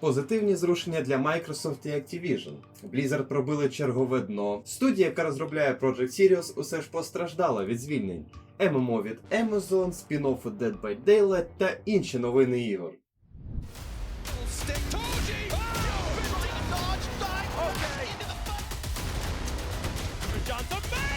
Позитивні зрушення для Microsoft і Activision. Blizzard пробили чергове дно. Студія, яка розробляє Project Sirius, усе ж постраждала від звільнень. ММО від Amazon, спін-оффи Dead by Daylight та інші новини ігор. Oh! Man!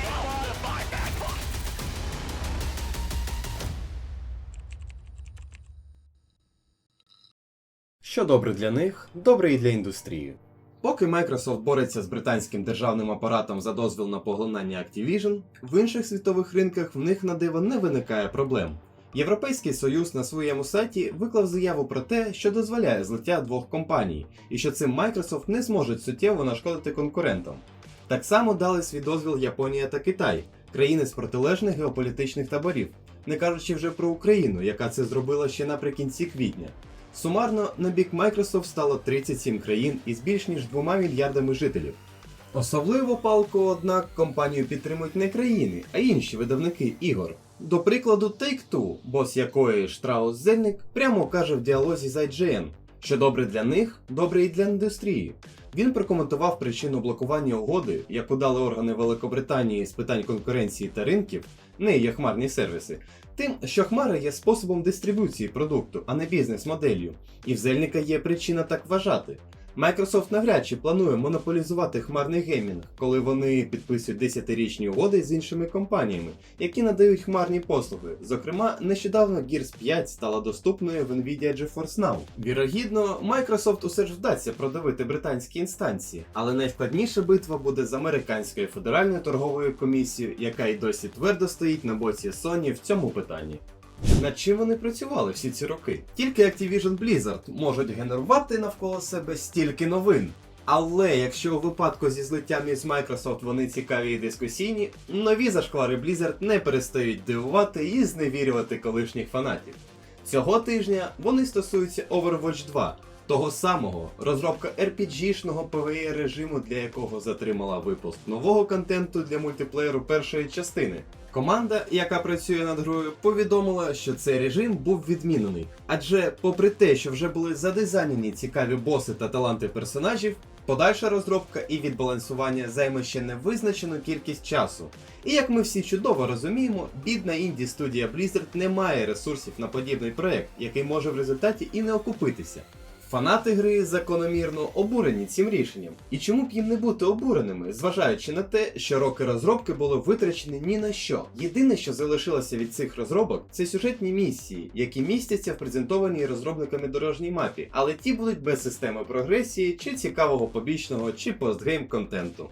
Що добре для них, добре і для індустрії. Поки Microsoft бореться з британським державним апаратом за дозвіл на поглинання Activision, в інших світових ринках в них на диво не виникає проблем. Європейський Союз на своєму сайті виклав заяву про те, що дозволяє злиття двох компаній, і що цим Microsoft не зможе суттєво нашкодити конкурентам. Так само дали свій дозвіл Японія та Китай, країни з протилежних геополітичних таборів, не кажучи вже про Україну, яка це зробила ще наприкінці квітня. Сумарно на бік Microsoft стало 37 країн із більш ніж 2 мільярдами жителів. Особливо палко, однак, компанію підтримують не країни, а інші видавники ігор. До прикладу, Take-Two, бос якої Штраус Зельник прямо каже в діалозі з IGN, що добре для них, добре і для індустрії. Він прокоментував причину блокування угоди, яку дали органи Великобританії з питань конкуренції та ринків, не є хмарні сервіси, тим, що Хмара є способом дистрибуції продукту, а не бізнес-моделлю, і в Зельника є причина так вважати. Microsoft навряд чи планує монополізувати хмарний геймінг, коли вони підписують 10-річні угоди з іншими компаніями, які надають хмарні послуги. Зокрема, нещодавно Gears 5 стала доступною в Nvidia GeForce Now. Вірогідно, Microsoft усе ж вдасться продавити британські інстанції, але найскладніша битва буде з американською федеральною торговою комісією, яка й досі твердо стоїть на боці Sony в цьому питанні. Над чим вони працювали всі ці роки? Тільки Activision Blizzard можуть генерувати навколо себе стільки новин. Але якщо у випадку зі злиттям із Microsoft вони цікаві і дискусійні, нові зашквари Blizzard не перестають дивувати і зневірювати колишніх фанатів. Цього тижня вони стосуються Overwatch 2, того самого розробка RPG-шного PvE режиму, для якого затримала випуск нового контенту для мультиплеєру першої частини. Команда, яка працює над грою, повідомила, що цей режим був відмінений. Адже, попри те, що вже були задизайнені цікаві боси та таланти персонажів, подальша розробка і відбалансування займе ще невизначену кількість часу. І як ми всі чудово розуміємо, бідна інді студія Blizzard не має ресурсів на подібний проект, який може в результаті і не окупитися. Фанати гри закономірно обурені цим рішенням. І чому б їм не бути обуреними, зважаючи на те, що роки розробки були витрачені ні на що. Єдине, що залишилося від цих розробок, це сюжетні місії, які містяться в презентованій розробниками дорожній мапі, але ті будуть без системи прогресії, чи цікавого побічного, чи постгейм контенту.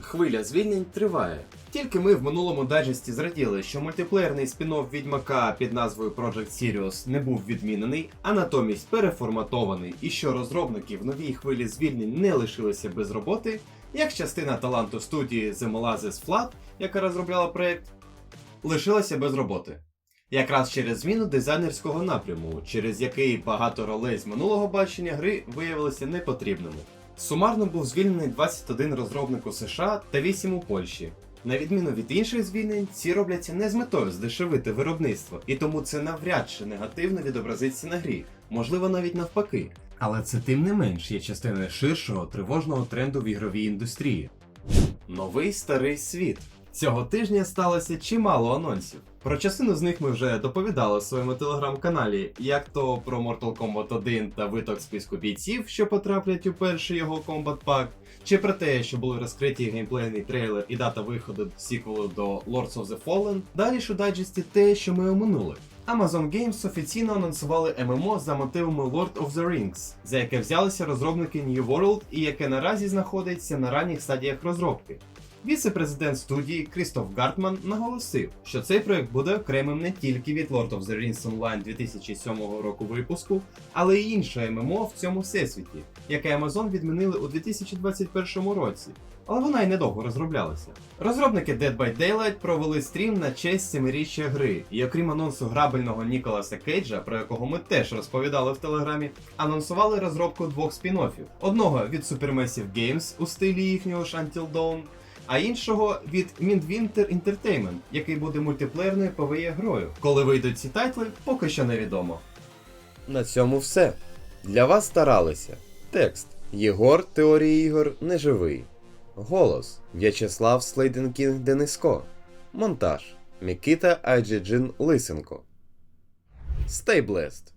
Хвиля звільнень триває. Тільки ми в минулому дайджесті зраділи, що мультиплеєрний спін-офф Відьмака під назвою Project Sirius не був відмінений, а натомість переформатований, і що розробники в новій хвилі звільнень не лишилися без роботи, як частина таланту студії The Molasses Flat, яка розробляла проект, лишилася без роботи. Якраз через зміну дизайнерського напряму, через який багато ролей з минулого бачення гри виявилися непотрібними. Сумарно був звільнений 21 розробник у США та 8 у Польщі. На відміну від інших звільнень, ці робляться не з метою здешевити виробництво, і тому це навряд чи негативно відобразиться на грі, можливо навіть навпаки. Але це тим не менш є частиною ширшого тривожного тренду в ігровій індустрії. Новий старий світ. Цього тижня сталося чимало анонсів. Про частину з них ми вже доповідали в своєму телеграм-каналі, як то про Mortal Kombat 1 та виток списку бійців, що потраплять у перший його Combat Pack, чи про те, що були розкриті геймплейний трейлер і дата виходу сіквелу до Lords of the Fallen. Далі ж у дайджесті те, що ми оминули. Amazon Games офіційно анонсували ММО за мотивами Lord of the Rings, за яке взялися розробники New World і яке наразі знаходиться на ранніх стадіях розробки. Віце-президент студії Крістоф Гартман наголосив, що цей проект буде окремим не тільки від Lord of the Rings Online 2007 року випуску, але й інше ММО в цьому всесвіті, яке Amazon відмінили у 2021 році. Але вона й недовго розроблялася. Розробники Dead by Daylight провели стрім на честь семиріччя гри, і окрім анонсу грабельного Ніколаса Кейджа, про якого ми теж розповідали в телеграмі, анонсували розробку двох спін-оффів: одного від Supermassive Games у стилі їхнього ж Until Dawn, а іншого від Mindwinter Entertainment, який буде мультиплеєрною pve е грою. Коли вийдуть ці тайтли, поки що невідомо. На цьому все. Для вас старалися. Текст Єгор Теорії ігор неживий. Голос В'ячеслав Слейденкінг Дениско. Монтаж Мікіта Айджеджин Лисенко. Stay blessed!